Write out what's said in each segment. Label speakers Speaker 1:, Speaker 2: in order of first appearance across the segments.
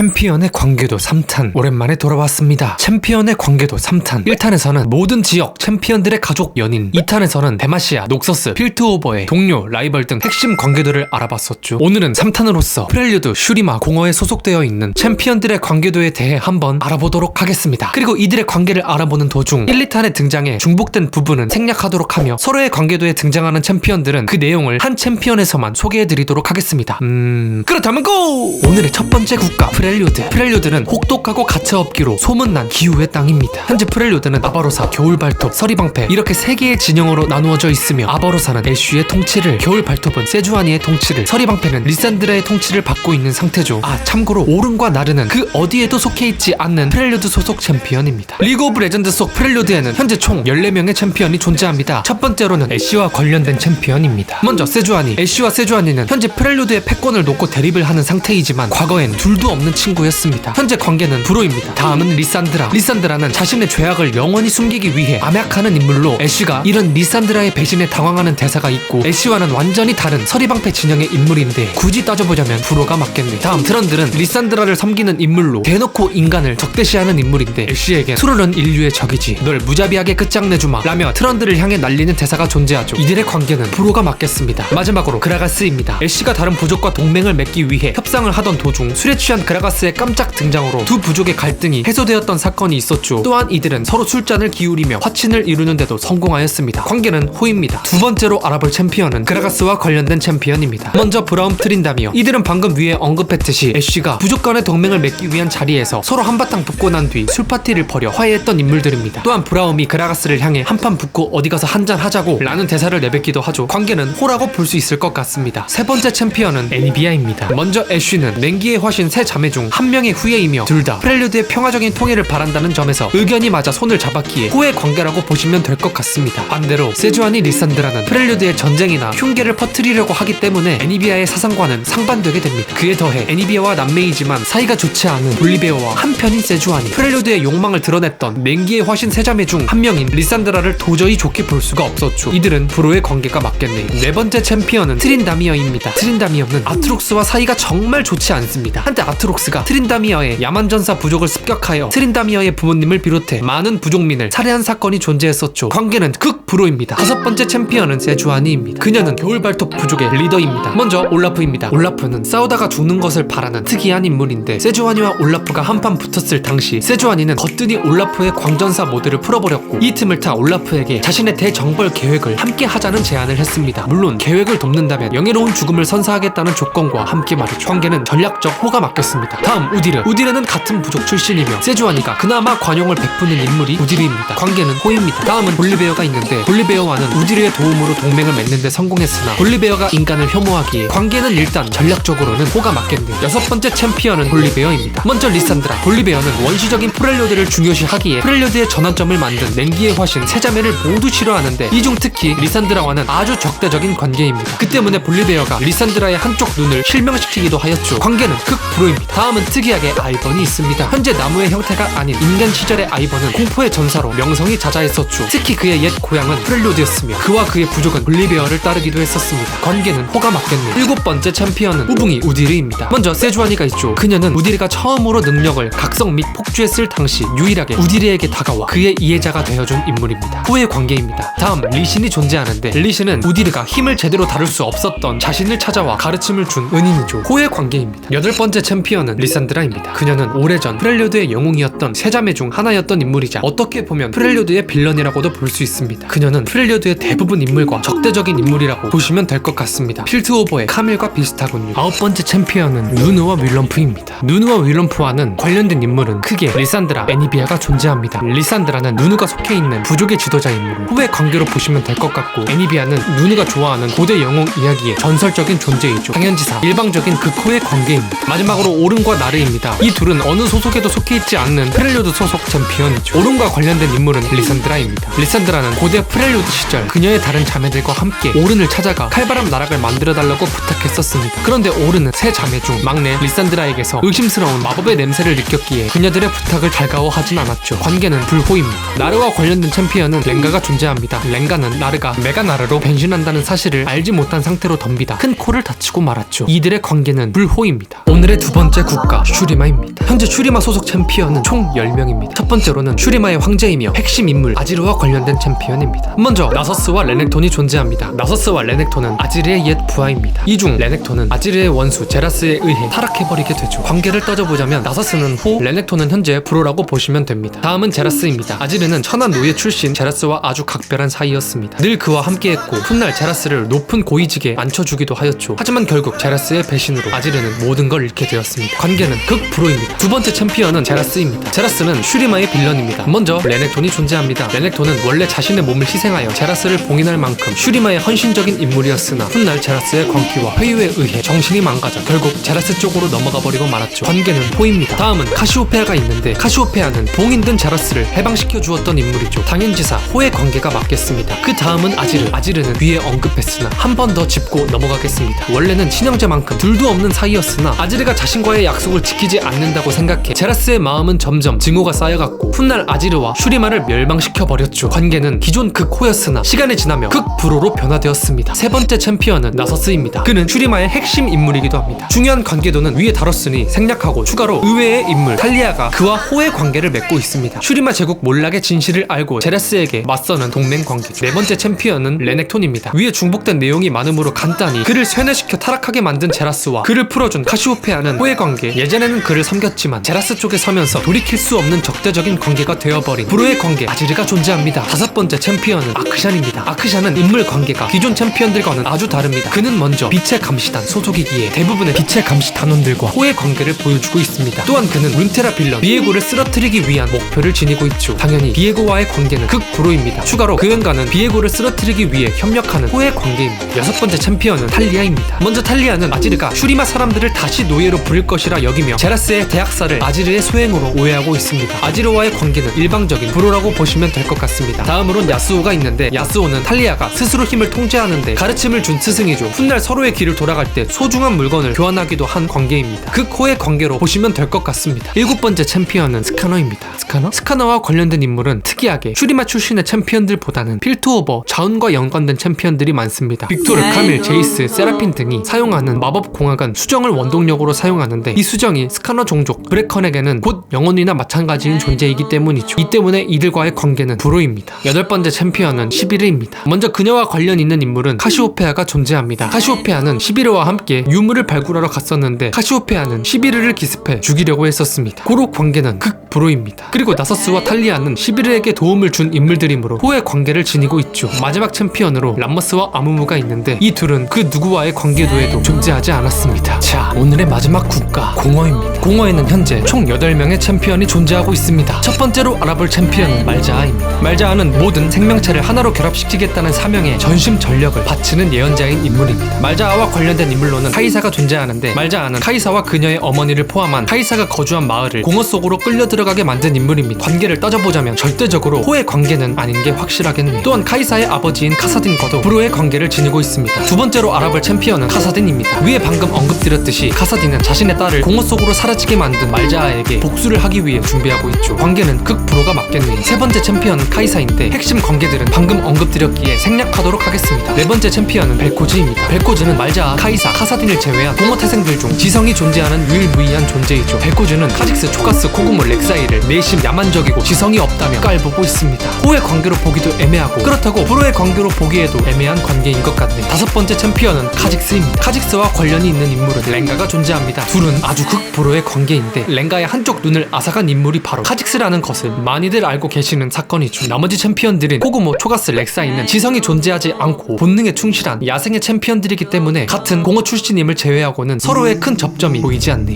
Speaker 1: 챔피언의 관계도 3탄 오랜만에 돌아왔습니다. 챔피언의 관계도 3탄 1탄에서는 모든 지역 챔피언들의 가족 연인 2탄에서는 데마시아, 녹서스, 필트오버의 동료, 라이벌 등 핵심 관계도를 알아봤었죠. 오늘은 3탄으로서 프렐류드, 슈리마, 공허에 소속되어 있는 챔피언들의 관계도에 대해 한번 알아보도록 하겠습니다. 그리고 이들의 관계를 알아보는 도중 1, 2탄에 등장해 중복된 부분은 생략하도록 하며 서로의 관계도에 등장하는 챔피언들은 그 내용을 한 챔피언에서만 소개해드리도록 하겠습니다. 음... 그렇다면 고! 오늘의 첫 번째 국가 프렐 류드 프렐류드는 혹독하고 가차없기로 소문난 기후의 땅입니다. 현재 프렐류드는 아바로사, 겨울발톱, 서리방패 이렇게 세 개의 진영으로 나누어져 있으며 아바로사는 애쉬의 통치를 겨울발톱은 세주아니의 통치를 서리방패는 리산드라의 통치를 받고 있는 상태죠. 아 참고로 오른과 나르는 그 어디에도 속해 있지 않는 프렐류드 소속 챔피언입니다. 리그 오브 레전드 속 프렐류드에는 현재 총 14명의 챔피언이 존재합니다. 첫 번째로는 애쉬와 관련된 챔피언입니다. 먼저 세주아니 애쉬와 세주아니는 현재 프렐류드의 패권을 놓고 대립을 하는 상태이지만 과거엔 둘도 없는 친구였습니다. 현재 관계는 불호입니다. 다음은 리산드라. 리산드라는 자신의 죄악을 영원히 숨기기 위해 암약하는 인물로 애쉬가 이런 리산드라의 배신에 당황하는 대사가 있고 애쉬와는 완전히 다른 서리방패 진영의 인물인데 굳이 따져보자면 불호가 맞겠네. 다음 트런들은 리산드라를 섬기는 인물로 대놓고 인간을 적대시하는 인물인데 애쉬에겐 트롤은 인류의 적이지. 널 무자비하게 끝장내주마. 라며 트런들을 향해 날리는 대사가 존재하죠. 이들의 관계는 불호가 맞겠습니다. 마지막으로 그라가스입니다. 애쉬가 다른 부족과 동맹을 맺기 위해 협상을 하던 도중 술에 취한 그라 가스의 깜짝 등장으로 두 부족의 갈등이 해소되었던 사건이 있었죠. 또한 이들은 서로 술잔을 기울이며 화친을 이루는데도 성공하였습니다. 관계는 호입니다. 두 번째로 알아볼 챔피언은 그라가스와 관련된 챔피언입니다. 먼저 브라움 트린다미어. 이들은 방금 위에 언급했듯이 애쉬가 부족 간의 동맹을 맺기 위한 자리에서 서로 한바탕 붙고 난 뒤 술파티를 벌여 화해했던 인물들입니다. 또한 브라움이 그라가스를 향해 한판 붙고 어디 가서 한잔 하자고 라는 대사를 내뱉기도 하죠. 관계는 호라고 볼 수 있을 것 같습니다. 세 번째 챔피언은 애니비아입니다. 먼저 애쉬는 냉기의 화신 세 자매 중 한 명의 후예이며 둘 다 프렐류드의 평화적인 통일을 바란다는 점에서 의견이 맞아 손을 잡았기에 호의 관계라고 보시면 될 것 같습니다. 반대로 세주아니 리산드라는 프렐류드의 전쟁이나 흉계를 퍼뜨리려고 하기 때문에 애니비아의 사상과는 상반되게 됩니다. 그에 더해 애니비아와 남매이지만 사이가 좋지 않은 볼리베어와 한편인 세주아니 프렐류드의 욕망을 드러냈던 냉기의 화신 세 자매 중 한 명인 리산드라를 도저히 좋게 볼 수가 없었죠. 이들은 브로의 관계가 맞겠네요. 네 번째 챔피언은 트린다미어입니다. 트린다미어는 아트록스와 사이가 정말 좋지 않습니다. 한때 아트록스 가 트린다미어의 야만전사 부족을 습격하여 트린다미어의 부모님을 비롯해 많은 부족민을 살해한 사건이 존재했었죠. 관계는 극불호입니다. 다섯 번째 챔피언은 세주아니입니다. 그녀는 겨울발톱 부족의 리더입니다. 먼저 올라프입니다. 올라프는 싸우다가 죽는 것을 바라는 특이한 인물인데 세주아니와 올라프가 한판 붙었을 당시 세주아니는 거뜬히 올라프의 광전사 모드를 풀어버렸고 이 틈을 타 올라프에게 자신의 대정벌 계획을 함께 하자는 제안을 했습니다. 물론 계획을 돕는다면 영예로운 죽음을 선사하겠다는 조건과 함께 말이죠. 관계는 전략적 호가 맞겠습니다. 다음 우디르. 우디르는 같은 부족 출신이며 세주아니가 그나마 관용을 베푸는 인물이 우디르입니다. 관계는 호입니다. 다음은 볼리베어가 있는데 볼리베어와는 우디르의 도움으로 동맹을 맺는데 성공했으나 볼리베어가 인간을 혐오하기에 관계는 일단 전략적으로는 호가 맞겠네요. 여섯 번째 챔피언은 볼리베어입니다. 먼저 리산드라. 볼리베어는 원시적인 프렐료드를 중요시하기에 프렐료드의 전환점을 만든 냉기의 화신 세자매를 모두 싫어하는데 이중 특히 리산드라와는 아주 적대적인 관계입니다. 그 때문에 볼리베어가 리산드라의 한쪽 눈을 실명시키기도 하였죠. 관계는 극불호입니다. 다음은 특이하게 아이번이 있습니다. 현재 나무의 형태가 아닌 인간 시절의 아이번은 공포의 전사로 명성이 자자했었죠. 특히 그의 옛 고향은 프렐료드였으며 그와 그의 부족은 볼리베어를 따르기도 했었습니다. 관계는 호가 맞겠네요. 일곱 번째 챔피언은 우붕이 우디르입니다. 먼저 세주아니가 있죠. 그녀는 우디르가 처음으로 능력을 각성 및 폭주했을 당시 유일하게 우디르에게 다가와 그의 이해자가 되어준 인물입니다. 후의 관계입니다. 다음 리신이 존재하는데 리신은 우디르가 힘을 제대로 다룰 수 없었던 자신을 찾아와 가르침을 준 은인이죠. 호의 관계입니다. 여덟 번째 챔피언은 리산드라입니다. 그녀는 오래전 프렐류드의 영웅이었던 세자매 중 하나였던 인물이자 어떻게 보면 프렐류드의 빌런이라고도 볼 수 있습니다. 그녀는 프렐류드의 대부분 인물과 적대적인 인물이라고 보시면 될 것 같습니다. 필드 오버의 카밀과 비슷하군요. 아홉 번째 챔피언은 누누와 윌럼프입니다. 누누와 윌럼프와는 관련된 인물은 크게 리산드라, 애니비아가 존재합니다. 리산드라는 누누가 속해 있는 부족의 지도자이므로 후의 관계로 보시면 될 것 같고 애니비아는 누누가 좋아하는 고대 영웅 이야기의 전설적인 존재이죠. 당연지사 일방적인 극호의 관계입니다. 마지막으로 오른과 나르입니다. 이 둘은 어느 소속에도 속해 있지 않는 프렐류드 소속 챔피언이죠. 오른과 관련된 인물은 리산드라입니다. 리산드라는 고대 프렐류드 시절 그녀의 다른 자매들과 함께 오른을 찾아가 칼바람 나락을 만들어달라고 부탁했었습니다. 그런데 오른은 세 자매 중 막내 리산드라에게서 의심스러운 마법의 냄새를 느꼈기에 그녀들의 부탁을 달가워하진 않았죠. 관계는 불호입니다. 나르와 관련된 챔피언은 랭가가 존재합니다. 랭가는 나르가 메가나르로 변신한다는 사실을 알지 못한 상태로 덤비다 큰 코를 다치고 말았죠. 이들의 관계는 불호입니다. 오늘의 두 번째 번째 국가 슈리마입니다. 현재 슈리마 소속 챔피언은 총 10명입니다. 첫 번째로는 슈리마의 황제이며 핵심 인물 아지르와 관련된 챔피언입니다. 먼저 나서스와 레넥톤이 존재합니다. 나서스와 레넥톤은 아지르의 옛 부하입니다. 이 중 레넥톤은 아지르의 원수 제라스에 의해 타락해버리게 되죠. 관계를 따져보자면 나서스는 호, 레넥톤은 현재 브로라고 보시면 됩니다. 다음은 제라스입니다. 아지르는 천한 노예 출신 제라스와 아주 각별한 사이였습니다. 늘 그와 함께했고 훗날 제라스를 높은 고위직에 앉혀주기도 하였죠. 하지만 결국 제라스의 배신으로 아지르는 모든 걸 잃게 되었습니다. 관계는 극브로입니다. 두 번째 챔피언은 제라스입니다. 제라스는 슈리마의 빌런입니다. 먼저 레넥톤이 존재합니다. 레넥톤은 원래 자신의 몸을 희생하여 제라스를 봉인할 만큼 슈리마의 헌신적인 인물이었으나 훗날 제라스의 광기와 회유에 의해 정신이 망가져 결국 제라스 쪽으로 넘어가 버리고 말았죠. 관계는 호입니다. 다음은 카시오페아가 있는데 카시오페아는 봉인된 제라스를 해방시켜 주었던 인물이죠. 당연지사 호의 관계가 맞겠습니다. 그 다음은 아지르. 아지르는 위에 언급했으나 한 번 더 짚고 넘어가겠습니다. 원래는 친형제만큼 둘도 없는 사이였으나 아지르가 자신과의 약속을 지키지 않는다고 생각해 제라스의 마음은 점점 증오가 쌓여갔고 훗날 아지르와 슈리마를 멸망시켜 버렸죠. 관계는 기존 극호였으나 시간이 지나며 극브로로 변화되었습니다. 세 번째 챔피언은 나서스입니다. 그는 슈리마의 핵심 인물이기도 합니다. 중요한 관계도는 위에 다뤘으니 생략하고 추가로 의외의 인물 탈리아가 그와 호의 관계를 맺고 있습니다. 슈리마 제국 몰락의 진실을 알고 제라스에게 맞서는 동맹 관계죠. 네 번째 챔피언은 레넥톤입니다. 위에 중복된 내용이 많으므로 간단히 그를 쇠뇌시켜 타락하게 만든 제라스와 그를 풀어준 카시오페아는 호의 관계 예전에는 그를 섬겼지만 제라스 쪽에 서면서 돌이킬 수 없는 적대적인 관계가 되어버린 브로의 관계 아지르가 존재합니다. 다섯 번째 챔피언은 아크샨입니다. 아크샨은 인물 관계가 기존 챔피언들과는 아주 다릅니다. 그는 먼저 빛의 감시단 소속이기에 대부분의 빛의 감시 단원들과 호의 관계 를 보여주고 있습니다. 또한 그는 룬테라 빌런 비에고를 쓰러뜨리기 위한 목표를 지니고 있죠. 당연히 비에고와의 관계는 극브로입니다. 추가로 그엔과는 비에고를 쓰러뜨리기 위해 협력하는 호의 관계입니다. 여섯 번째 챔피언은 탈리아입니다. 먼저 탈리아는 아지르가 슈리마 사람들을 다시 노예로 부릴 것이라 여기며 제라스의 대학살을 아지르의 소행으로 오해하고 있습니다. 아지르와의 관계는 일방적인 브로라고 보시면 될 것 같습니다. 다음으론 야스오가 있는데 야스오는 탈리아가 스스로 힘을 통제하는데 가르침을 준 스승이죠. 훗날 서로의 길을 돌아갈 때 소중한 물건을 교환하기도 한 관계입니다. 극호의 관계로 보시면 될 것 같습니다. 일곱 번째 챔피언은 스카너입니다. 스카너? 스카너와 관련된 인물은 특이하게 슈리마 출신의 챔피언들보다는 필트오버, 자운과 연관된 챔피언들이 많습니다. 빅토르, 카밀, 제이스, 세라핀 등이 사용하는 마법 공학은 수정을 원동력으로 사용하는데 이 수정이 스카너 종족 브레컨에게는 곧 영혼이나 마찬가지인 존재이기 때문이죠. 이 때문에 이들과의 관계는 불호입니다. 여덟 번째 챔피언은 11회입니다. 먼저 그녀와 관련 있는 인물은 카시오페아가 존재합니다. 카시오페아는 11회와 함께 유물을 발굴하러 갔었는데 카시오페아는 11 회를 기습해 죽이려고 했었습니다. 고로 관계는 극불호입니다. 그리고 나서스와 탈리아는 11회에게 도움을 준 인물들이므로 호의 관계를 지니고 있죠. 마지막 챔피언으로 람머스와 아무무가 있는데 이 둘은 그 누구와의 관계도에도 존재하지 않았습니다. 자, 오늘의 마지막 국가 공허입니다. 공허에는 현재 총 8명의 챔피언이 존재하고 있습니다. 첫 번째로 알아볼 챔피언은 말자아입니다. 말자아는 모든 생명체를 하나로 결합시키겠다는 사명에 전심 전력을 바치는 예언자인 인물입니다. 말자아와 관련된 인물로는 카이사가 존재하는데 말자아는 카이사와 그녀의 어 머니를 포함한 카이사가 거주한 마을을 공허 속으로 끌려 들어가게 만든 인물입니다. 관계를 따져보자면 절대적으로 호의 관계는 아닌 게 확실하겠네요. 또한 카이사의 아버지인 카사딘과도 불호의 관계를 지니고 있습니다. 두 번째로 알아볼 챔피언은 카사딘입니다. 위에 방금 언급드렸듯이 카사딘은 자신의 딸을 공허 속으로 사라지게 만든 말자아에게 복수를 하기 위해 준비하고 있죠. 관계는 극불호가 맞겠네요. 세 번째 챔피언은 카이사인데 핵심 관계들은 방금 언급드렸기에 생략하도록 하겠습니다. 네 번째 챔피언은 벨코즈입니다. 벨코즈는 말자아, 카이사, 카사딘을 제외한 공허 태생들 중 지성이 존재하는 유일 무이한 존재이죠. 벨코즈는 카직스, 초가스, 코구모, 렉사이를 내심 야만적이고 지성이 없다며 깔보고 있습니다. 호의 관계로 보기도 애매하고 그렇다고 불호의 관계로 보기에도 애매한 관계인 것 같네요. 다섯 번째 챔피언은 카직스입니다. 카직스와 관련이 있는 인물은 랭가가 존재합니다. 둘은 아주 극불호의 관계인데 랭가의 한쪽 눈을 앗아간 인물이 바로 카직스라는 것을 많이들 알고 계시는 사건이죠. 나머지 챔피언들은 코구모, 초가스, 렉사이는 지성이 존재하지 않고 본능에 충실한 야생의 챔피언들이기 때문에 같은 공허 출신임을 제외하고는 서로의 큰 접점이 보이지 않네요.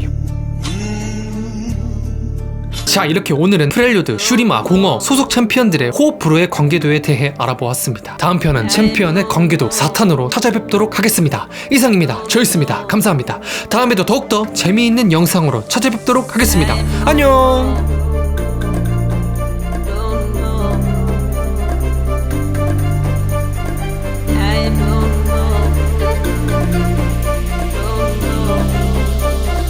Speaker 1: 자 이렇게 오늘은 프렐류드, 슈리마, 공어, 소속 챔피언들의 호흡 브로의 관계도에 대해 알아보았습니다. 다음 편은 챔피언의 관계도 4탄으로 찾아뵙도록 하겠습니다. 이상입니다. 저였습니다. 감사합니다. 다음에도 더욱더 재미있는 영상으로 찾아뵙도록 하겠습니다. 안녕